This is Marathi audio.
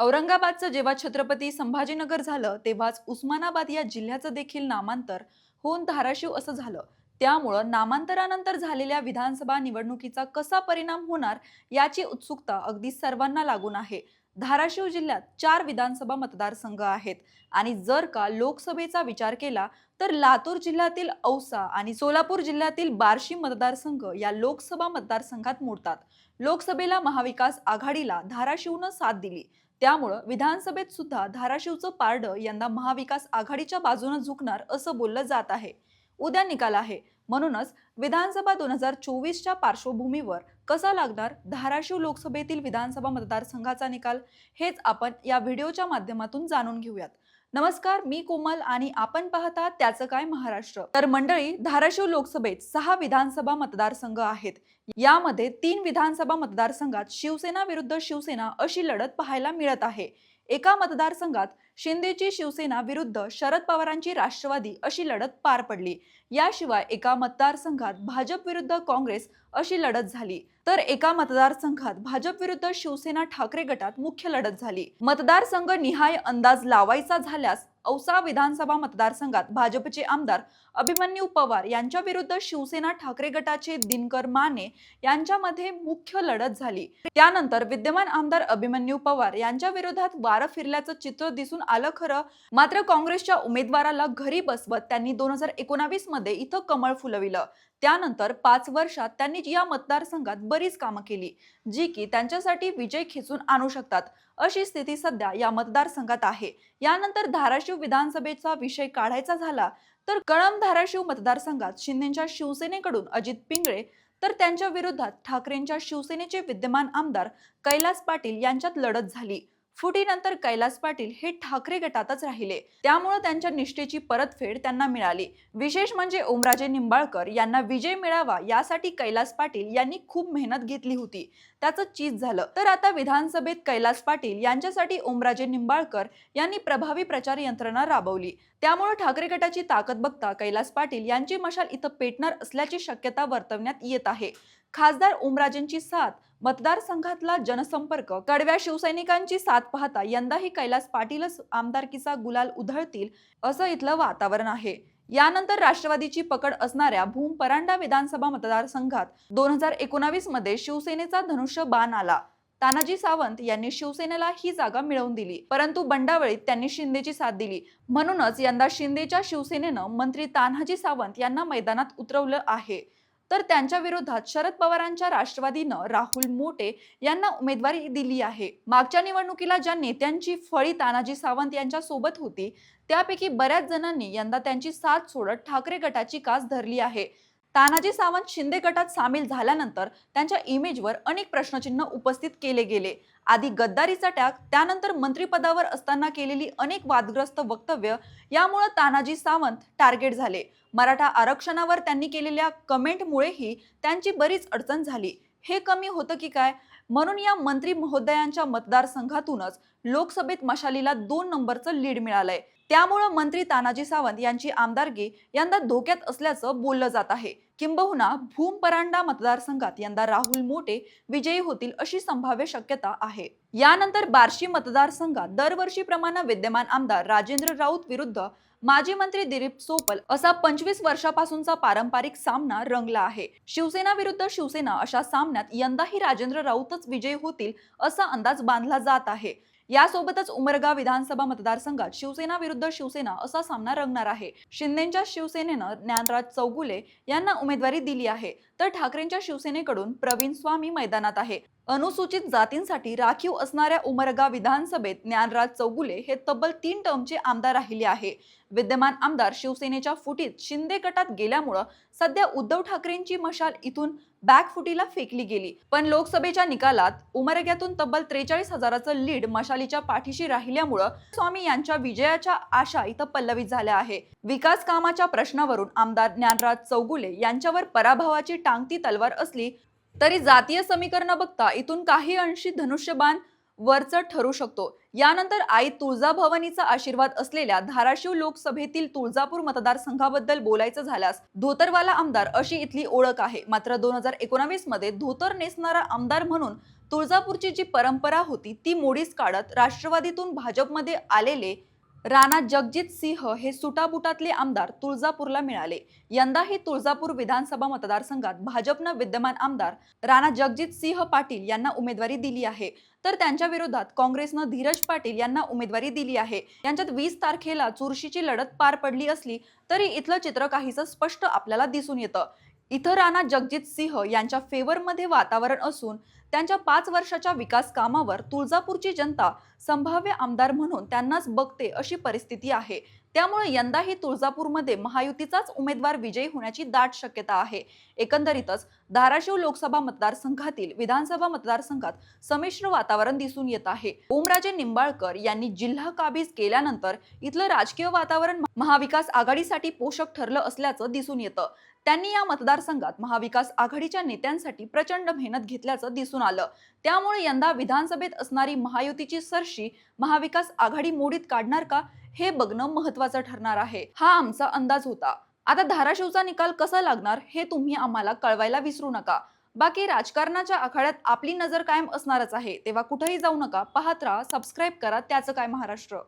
औरंगाबादचं जेव्हा छत्रपती संभाजीनगर झालं तेव्हाच उस्मानाबाद या जिल्ह्याचं देखील नामांतर होऊन धाराशिव असं झालं. त्यामुळं नामांतरानंतर झालेल्या विधानसभा निवडणुकीचा कसा परिणाम होणार याची उत्सुकता अगदी सर्वांना लागून आहे. धाराशिव जिल्ह्यात चार विधानसभा मतदारसंघ आहेत आणि जर का लोकसभेचा विचार केला तर लातूर जिल्ह्यातील औसा आणि सोलापूर जिल्ह्यातील बार्शी मतदारसंघ या लोकसभा मतदारसंघात मोडतात. लोकसभेला महाविकास आघाडीला धाराशिवनं साथ दिली. त्यामुळं विधानसभेत सुद्धा धाराशिवचं पारडं यंदा महाविकास आघाडीच्या बाजूनं झुकणार असं बोललं जात आहे. उद्या निकाल आहे. म्हणूनच विधानसभा दोन हजार चोवीसच्या पार्श्वभूमीवर कसा लागणार? धाराशिव लोकसभेतील विधानसभा मतदारसंघाचा निकाल हेच आपण या व्हिडिओच्या माध्यमातून जाणून घेऊयात. नमस्कार मी कोमल आणि आपण पाहता त्याचं काय महाराष्ट्र. तर मंडळी धाराशिव लोकसभेत सहा विधानसभा मतदारसंघ आहेत. यामध्ये तीन विधानसभा मतदारसंघात शिवसेना विरुद्ध शिवसेना अशी लढत पाहायला मिळत आहे. एका मतदारसंघात शिंदेची शिवसेना विरुद्ध शरद पवारांची राष्ट्रवादी अशी लढत पार पडली. याशिवाय एका मतदारसंघात भाजप विरुद्ध काँग्रेस अशी लढत झाली. तर एका मतदारसंघात भाजप विरुद्ध शिवसेना ठाकरे गटात मुख्य लढत झाली. मतदारसंघ निहाय अंदाज लावायचा झाल्यास औसा विधानसभा मतदारसंघात भाजपचे आमदार अभिमन्यू पवार यांच्या विरुद्ध शिवसेना ठाकरे गटाचे दिनकर माने यांच्यामध्ये मुख्य लढत झाली. त्यानंतर विद्यमान आमदार अभिमन्यू पवार यांच्या विरोधात वारं फिरल्याचं चित्र दिसून आलं खरं. मात्र काँग्रेसच्या उमेदवाराला घरी बसवत त्यांनी दोन हजार एकोणावीसमध्ये इथं कमळ फुलविलं. त्यानंतर पाच वर्षात त्यांनी या मतदारसंघात बरीच कामं केली जी की त्यांच्यासाठी विजय खेचून आणू शकतात. अशी स्थिती सध्या या मतदारसंघात आहे. यानंतर धाराशिव विधानसभेचा विषय काढायचा झाला तर कळंब धाराशिव मतदारसंघात शिंदेच्या शिवसेनेकडून अजित पिंगळे तर त्यांच्या विरोधात ठाकरेंच्या शिवसेनेचे विद्यमान आमदार कैलास पाटील यांच्यात लढत झाली. फुटीनंतर कैलास पाटील हे ठाकरे गटातच राहिले. त्यामुळे त्यांच्या निष्ठेची परतफेड त्यांना मिळाली. विशेष म्हणजे ओमराजे निंबाळकर यांना विजय मिळावा यासाठी कैलास पाटील यांनी खूप मेहनत घेतली होती. त्याचं चीज झालं. तर आता विधानसभेत कैलास पाटील यांच्यासाठी ओमराजे निंबाळकर यांनी प्रभावी प्रचार यंत्रणा राबवली. त्यामुळे ठाकरे गटाची ताकद बघता कैलास पाटील यांची मशाल इथं पेटणार असल्याची शक्यता वर्तवण्यात येत आहे. खासदार ओमराजेंची साथ मतदारसंघातला जनसंपर्क कडव्या शिवसैनिकांची साथ पाहता यंदाही कैलास पाटीलच आमदारकीचा गुलाल उधळतील असं इथलं वातावरण आहे. यानंतर राष्ट्रवादीची पकड असणाऱ्या भूम परांडा विधानसभा मतदारसंघात दोन हजार एकोणावीसमध्ये शिवसेनेचा धनुष्य बाण आला. तानाजी सावंत यांनी शिवसेनेला ही जागा मिळवून दिली परंतु बंडावळीत त्यांनी शिंदेची साथ दिली. म्हणूनच यंदा शिंदेच्या शिवसेनेनं मंत्री तानाजी सावंत यांना मैदानात उतरवलं आहे. तर त्यांच्या विरोधात शरद पवारांच्या राष्ट्रवादीनं राहुल मोटे यांना उमेदवारी दिली आहे. मागच्या निवडणुकीला ज्या नेत्यांची फळी तानाजी सावंत यांच्या सोबत होती त्यापैकी बऱ्याच जणांनी यंदा त्यांची साथ सोडत ठाकरे गटाची कास धरली आहे. तानाजी सावंत शिंदे गटात सामील झाल्यानंतर त्यांच्या इमेजवर अनेक प्रश्नचिन्ह उपस्थित केले गेले. आधी गद्दारीचा टॅग त्यानंतर मंत्रिपदावर असताना केलेली अनेक वादग्रस्त वक्तव्य यामुळे तानाजी सावंत टार्गेट झाले. मराठा आरक्षणावर त्यांनी केलेल्या कमेंटमुळेही त्यांची बरीच अडचण झाली. हे कमी होतं की काय? म्हणून या मंत्री महोदयांच्या मतदारसंघातूनच लोकसभेत मशालीला दोन नंबरचं लीड मिळालंय. त्यामुळं मंत्री तानाजी सावंत यांची आमदारकी यंदा धोक्यात असल्याचं बोललं जात आहे. किंबहुना भूम परांडा मतदारसंघात यंदा राहुल मोटे विजयी होतील अशी संभाव्य शक्यता आहे. यानंतर बार्शी मतदारसंघात दरवर्षीप्रमाणे विद्यमान आमदार राजेंद्र राऊत विरुद्ध माजी मंत्री दिलीप सोपल असा पंचवीस वर्षापासूनचा पारंपरिक सामना रंगला आहे. शिवसेना विरुद्ध शिवसेना अशा सामन्यात यंदाही राजेंद्र राऊतच विजयी होतील असा अंदाज बांधला जात आहे. यासोबतच उमरगा विधानसभा मतदारसंघात शिवसेना विरुद्ध शिवसेना असा सामना रंगणार आहे. शिंदेच्या शिवसेनेनं ज्ञानराज चौगुले यांना उमेदवारी दिली आहे. तर ठाकरेंच्या शिवसेनेकडून प्रवीण स्वामी मैदानात आहे. अनुसूचित जातींसाठी राखीव असणाऱ्या उमरगा विधानसभेत ज्ञानराज चौगुले हे तब्बल तीन टर्मचे आमदार राहिले आहे. विद्यमान आमदार शिवसेनेच्या फुटीत शिंदे गटात गेल्यामुळं सध्या उद्धव ठाकरेंची मशाल इथून बॅकफुटीला फेकली गेली. पण लोकसभेच्या निकालात उमरग्यातून तब्बल त्रेचाळीस हजाराचं लीड मशालीच्या पाठीशी राहिल्यामुळं स्वामी यांच्या विजयाच्या आशा इथं पल्लवित झाल्या आहे. विकास कामाच्या प्रश्नावरून आमदार ज्ञानराज चौगुले यांच्यावर पराभवाची टांगती तलवार असली तरी जातीय समीकरण बघता इथून काही अंशी धनुष्यबाण वरचढ ठरू शकतो. यानंतर आई तुळजाभवानीचा आशीर्वाद असलेल्या धाराशिव लोकसभेतील तुळजापूर मतदारसंघाबद्दल बोलायचं झाल्यास धोतरवाला आमदार अशी इथली ओळख आहे. मात्र दोन हजार एकोणावीसमध्ये धोतर नेसणारा आमदार म्हणून तुळजापूरची जी परंपरा होती ती मोडीस काढत राष्ट्रवादीतून भाजपमध्ये आलेले राणा जगजित सिंह हे सुटाबुटातले आमदार तुळजापूरला मिळाले. यंदाही तुळजापूर विधानसभा मतदारसंघात भाजपनं विद्यमान आमदार राणा जगजित सिंह पाटील यांना उमेदवारी दिली आहे. तर त्यांच्या विरोधात काँग्रेसनं धीरज पाटील यांना उमेदवारी दिली आहे. यांच्यात वीस तारखेला चुरशीची लढत पार पडली असली तरी इथलं चित्र काहीसं स्पष्ट आपल्याला दिसून येतं. इथं राणा जगजित सिंह यांच्या फेवरमध्ये वातावरण असून त्यांच्या पाच वर्षाच्या विकास कामावर तुळजापूरची जनता संभाव्य आमदार म्हणून त्यांनाच बघते अशी परिस्थिती आहे. त्यामुळे यंदाही तुळजापूरमध्ये महायुतीचाच उमेदवार विजयी होण्याची दाट शक्यता आहे. एकंदरीतच धाराशिव लोकसभा मतदारसंघातील विधानसभा मतदारसंघात संमिश्र वातावरण दिसून येत आहे. ओमराजे निंबाळकर यांनी जिल्हा काबीज केल्यानंतर इथलं राजकीय वातावरण महाविकास आघाडीसाठी पोषक ठरलं असल्याचं दिसून येतं. त्यांनी या मतदारसंघात महाविकास आघाडीच्या नेत्यांसाठी प्रचंड मेहनत घेतल्याचं दिसून आलं. त्यामुळे यंदा विधानसभेत असणारी महायुतीची सरशी महाविकास आघाडी मोडीत काढणार का हे बघणं महत्वाचं ठरणार आहे. हा आमचा अंदाज होता. आता धाराशिवचा निकाल कसा लागणार हे तुम्ही आम्हाला कळवायला विसरू नका. बाकी राजकारणाच्या आखाड्यात आपली नजर कायम असणारच आहे. तेव्हा कुठेही जाऊ नका. पाहत राहा सबस्क्राईब करा. त्याचं काय महाराष्ट्र?